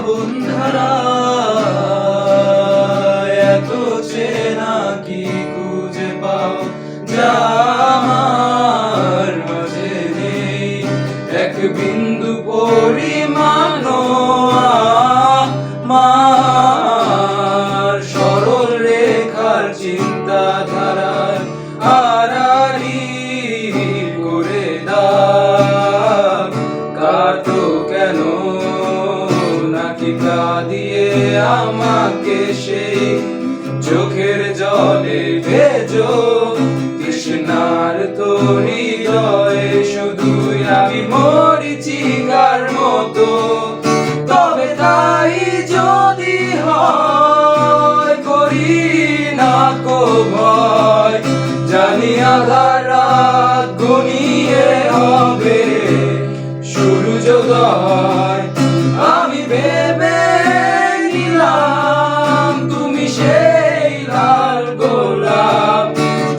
শ্রাবণ এত চেনা কি খুঁজে পাও? যা আমার মাঝে নেই। এক বিন্দু পরিমাণ মার সরল রেখার চিন্তাধারায় আমাকে সেই চোখের জলে ভেজো। কৃষ্ণার তোরি হৃদয়ে শুধুই আমি মরিচিকার মতো। তবে তাই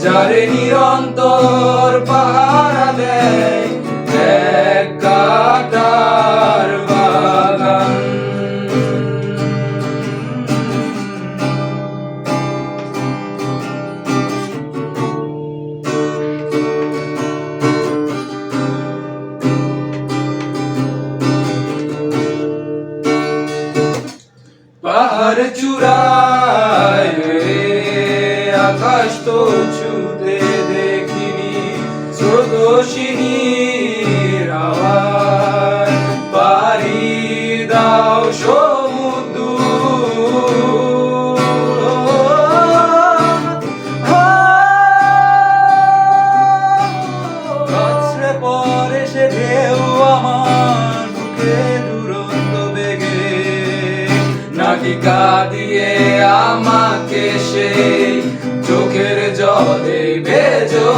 যারে নিরন্তর পাহারা দেয় এক পাহাড় চূড়ায় আকাশ তো নাকি দিয়ে আমাকে সেই চোখের জলে বেজো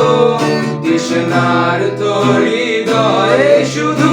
কৃষ্ণার তরি দয়ে শুধু